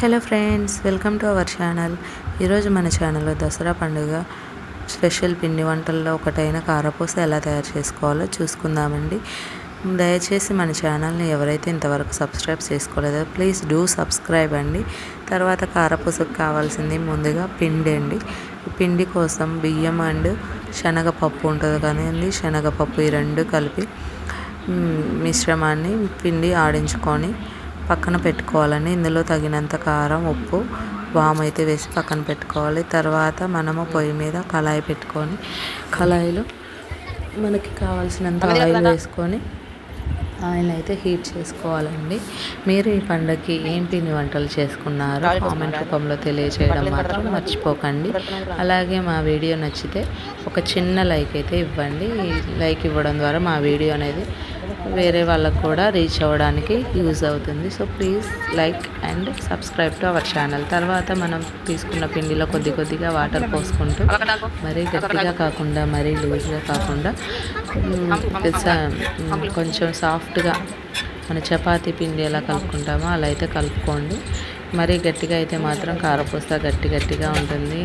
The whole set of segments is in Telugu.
Hello friends welcome to our channel. ఈరోజు మన ఛానల్లో దసరా పండుగ స్పెషల్ పిండి వంటల్లో ఒకటైన కారపూస ఎలా తయారు చేసుకోవాలో చూసుకుందామండి. దయచేసి మన ఛానల్ని ఎవరైతే ఇంతవరకు సబ్స్క్రైబ్ చేసుకోలేదో ప్లీజ్ డూ సబ్స్క్రైబ్ అండి. తర్వాత కారపూసకు కావాల్సింది ముందుగా పిండి అండి. పిండి కోసం బియ్యం అండ్ శనగపప్పు ఉంటుంది కానీ శనగపప్పు ఈ రెండు కలిపి మిశ్రమాన్ని పిండి ఆడించుకొని పక్కన పెట్టుకోవాలండి. ఇందులో తగినంత కారం ఉప్పు వాము అయితే వేసి పక్కన పెట్టుకోవాలి. తర్వాత మనము పొయ్యి మీద కళాయి పెట్టుకొని కళాయిలో మనకి కావాల్సినంత ఆయిల్ వేసుకొని ఆయిల్ అయితే హీట్ చేసుకోవాలండి. మీరు ఈ పండగకి ఏం పిండి వంటలు చేసుకున్నారో కామెంట్ రూపంలో తెలియచేయడం మాత్రం మర్చిపోకండి. అలాగే మా వీడియో నచ్చితే ఒక చిన్న లైక్ అయితే ఇవ్వండి. ఈ లైక్ ఇవ్వడం ద్వారా మా వీడియో అనేది వేరే వాళ్ళకు కూడా రీచ్ అవ్వడానికి యూజ్ అవుతుంది. So please like and subscribe to our channel తర్వాత మనం తీసుకున్న పిండిలో కొద్ది కొద్దిగా వాటర్ పోసుకుంటూ మరీ గట్టిగా కాకుండా మరీ లూజ్గా కాకుండా కొంచెం సాఫ్ట్గా మన చపాతీ పిండి ఎలా కలుపుకుంటామో అలా అయితే కలుపుకోండి. మరీ గట్టిగా అయితే మాత్రం కారపూస్త గట్టి గట్టిగా ఉంటుంది.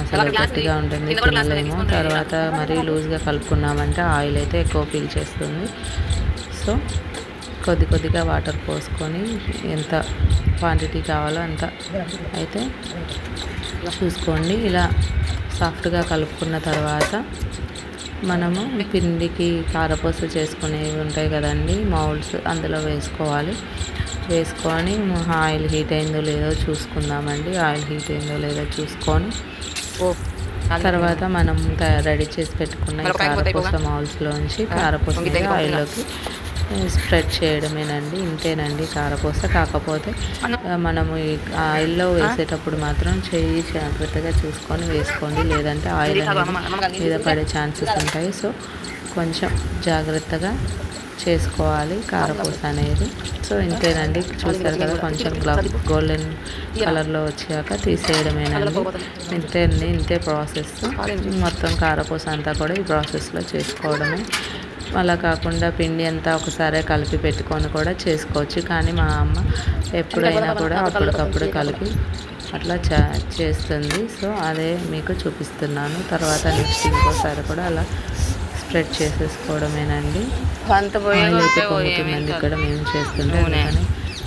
అసలు గట్టిగా ఉంటుంది తినలేము. తర్వాత మరీ లూజ్గా కలుపుకున్నామంటే ఆయిల్ అయితే ఎక్కువ పీల్చేస్తుంది సో కొద్ది కొద్దిగా వాటర్ పోసుకొని ఎంత క్వాంటిటీ కావాలో అంత అయితే చూసుకోండి. ఇలా సాఫ్ట్గా కలుపుకున్న తర్వాత మనము పిండికి కారపూస చేసుకునేవి ఉంటాయి కదండి మౌల్డ్స్ అందులో వేసుకోవాలి. వేసుకొని ఆయిల్ హీట్ అయిందో లేదో చూసుకుందామండి. ఆయిల్ హీట్ అయిందో లేదో చూసుకొని తర్వాత మనం రెడీ చేసి పెట్టుకున్న కారపూస మౌల్స్లోంచి కారపూస ఆయిల్లోకి స్ప్రెడ్ చేయడమేనండి ఇంతేనండి. కారపూస కాకపోతే మనము ఈ ఆయిల్లో వేసేటప్పుడు మాత్రం చెయ్యి జాగ్రత్తగా చూసుకొని వేసుకోండి. లేదంటే ఆయిల్ అనేది మీద పడే ఛాన్సెస్ ఉంటాయి. సో కొంచెం జాగ్రత్తగా చేసుకోవాలి కారపూస అనేది. సో ఇంతేనండి. చూస్తారు కదా కొంచెం గోల్డెన్ కలర్లో వచ్చాక తీసేయడమేనండి. ఇంతే అండి ఇంతే ప్రాసెస్. మొత్తం కారపూస అంతా కూడా ఈ ప్రాసెస్లో చేసుకోవడమే. అలా కాకుండా పిండి అంతా ఒకసారి కలిపి పెట్టుకొని కూడా చేసుకోవచ్చు. కానీ మా అమ్మ ఎప్పుడైనా కూడా అప్పటికప్పుడు కలిపి అట్లా చే చేస్తుంది. సో అదే మీకు చూపిస్తున్నాను. తర్వాత నెక్స్ట్ ఇంకోసారి కూడా అలా స్ప్రెడ్ చేసేసుకోవడమేనండి. ఆయిల్ అయితే పొంగుతుందండి ఇక్కడ మేము చేస్తుంటాం కానీ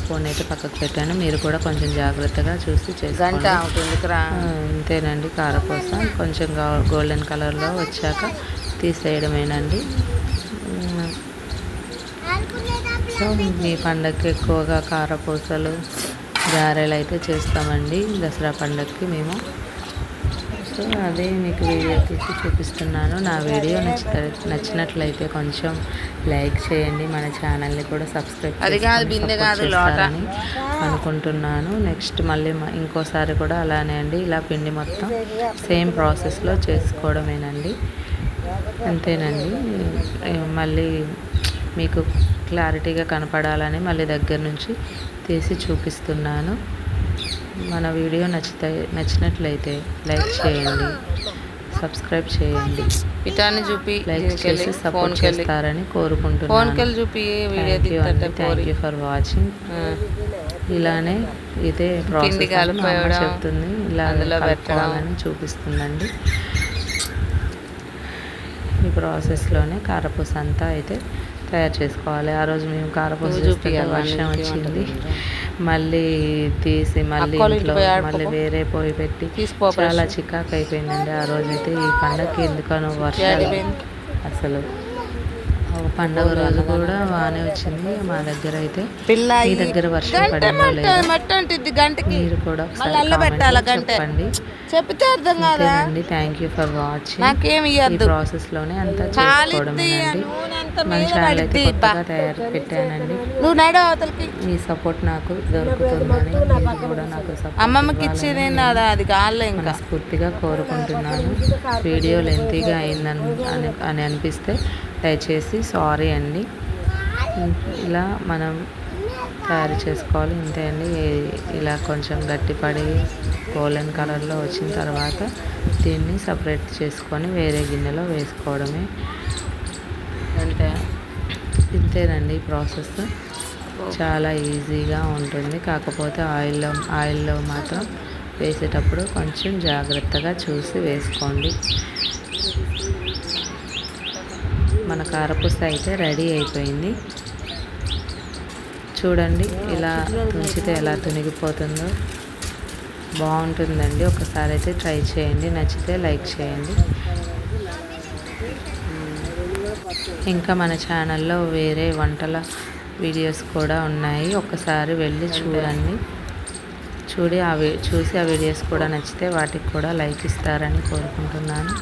ఫోన్ అయితే పక్కకు పెట్టాను. మీరు కూడా కొంచెం జాగ్రత్తగా చూసి చేసుకోండి. ఇంతేనండి. కారపూస కొంచెం గోల్డెన్ కలర్లో వచ్చాక తీసేయడమేనండి. సో ఈ పండగకి ఎక్కువగా కారపూసలు గారెలు అయితే చేస్తామండి. దసరా పండగకి మేము. సో అదే మీకు వీడియో తీసి చూపిస్తున్నాను. నా వీడియో నచ్చినట్లయితే కొంచెం లైక్ చేయండి. మన ఛానల్ని కూడా సబ్స్క్రైబ్ అది కాదు, చేసుకొని బిందె support కాదు, లోట. చేస్తారని అనుకుంటున్నాను. నెక్స్ట్ మళ్ళీ ఇంకోసారి కూడా అలానే అండి. ఇలా పిండి మొత్తం సేమ్ ప్రాసెస్లో చేసుకోవడమేనండి. అంతేనండి. మళ్ళీ మీకు క్లారిటీగా కనపడాలని మళ్ళీ దగ్గర నుంచి తీసి చూపిస్తున్నాను. మన వీడియో నచ్చితే నచ్చినట్లయితే లైక్ చేయండి సబ్స్క్రైబ్ చేయండి. ఇటాన్ని చూపి లైక్ చేసి సపోర్ట్ చేస్తారని కోరుకుంటున్నాను. చూపి థ్యాంక్ యూ ఫర్ వాచింగ్ ఇలానే ఇదే ప్రాసెస్ చెప్తుంది. ఇలా అందులో కలుపుకోవాలని చూపిస్తుందండి. ఈ ప్రాసెస్లోనే కారపూస అంతా అయితే తయారు చేసుకోవాలి ఆ రోజు మేము కారపూస చూపియాలి, వర్షం వచ్చింది? మళ్ళీ తీసి మళ్ళీ ఇంట్లో మళ్ళీ. వేరే పోయి పెట్టి చాలా. చికాకు అయిపోయిందండి ఆ రోజు అయితే ఈ పండగకి ఎందుకనో వర్షాలు? అసలు పండగ రోజు కూడా బాగానే వచ్చింది మా దగ్గర అయితే. పిల్ల మీ ఈ దగ్గర వర్షం పడిందో గంటకి. మీరు కూడా? చెప్పండి. చెప్తే అర్థం కాదా? అంతేనండి థ్యాంక్ యూ ఫర్ వాచింగ్ నాకేం ఇవ్వద్దు ప్రాసెస్లోనే అంతా అయితే. కొత్తగా తయారు పెట్టానండి. నువ్వు నడు అవతలకి. మీ సపోర్ట్ నాకు దొరుకుతుందని కూడా నాకు అమ్మమ్మకి ఇచ్చేది నాదా? అది కాళ్ళే ఇంకా. మనస్ఫూర్తిగా కోరుకుంటున్నాను. వీడియో లెంతీగా అయిందని అని అనిపిస్తే దయచేసి సారీ అండి. ఇలా మనం తయారు చేసుకోవాలి. ఇంతే అండి. ఇలా కొంచెం గట్టిపడి గోల్డెన్ కలర్లో వచ్చిన తర్వాత దీన్ని సపరేట్ చేసుకొని వేరే గిన్నెలో వేసుకోవడమే. అంతే. ఇంతేనండి ఈ ప్రాసెస్ చాలా ఈజీగా ఉంటుంది. కాకపోతే ఆయిల్లో ఆయిల్లో మాత్రం వేసేటప్పుడు కొంచెం జాగ్రత్తగా చూసి వేసుకోండి. మన కారపూస అయితే రెడీ అయిపోయింది. చూడండి ఇలా ఉంచితే ఎలా తునిగిపోతుందో. బాగుంటుందండి. ఒకసారి అయితే ట్రై చేయండి. నచ్చితే లైక్ చేయండి. ఇంకా మన ఛానల్లో వేరే వంటల వీడియోస్ కూడా ఉన్నాయి. ఒకసారి వెళ్ళి చూడండి. చూడి ఆ చూసి ఆ వీడియోస్ కూడా నచ్చితే వాటికి కూడా లైక్ ఇస్తారని కోరుకుంటున్నాను.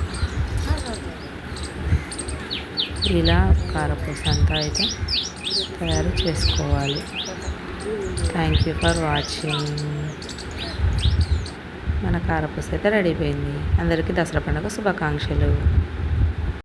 ఇలా కారపూస అంతా అయితే తయారు చేసుకోవాలి. థ్యాంక్ యూ ఫర్ వాచింగ్ మన కారపూస అయితే రెడీ అయిపోయింది. అందరికీ దసరా పండుగ శుభాకాంక్షలు.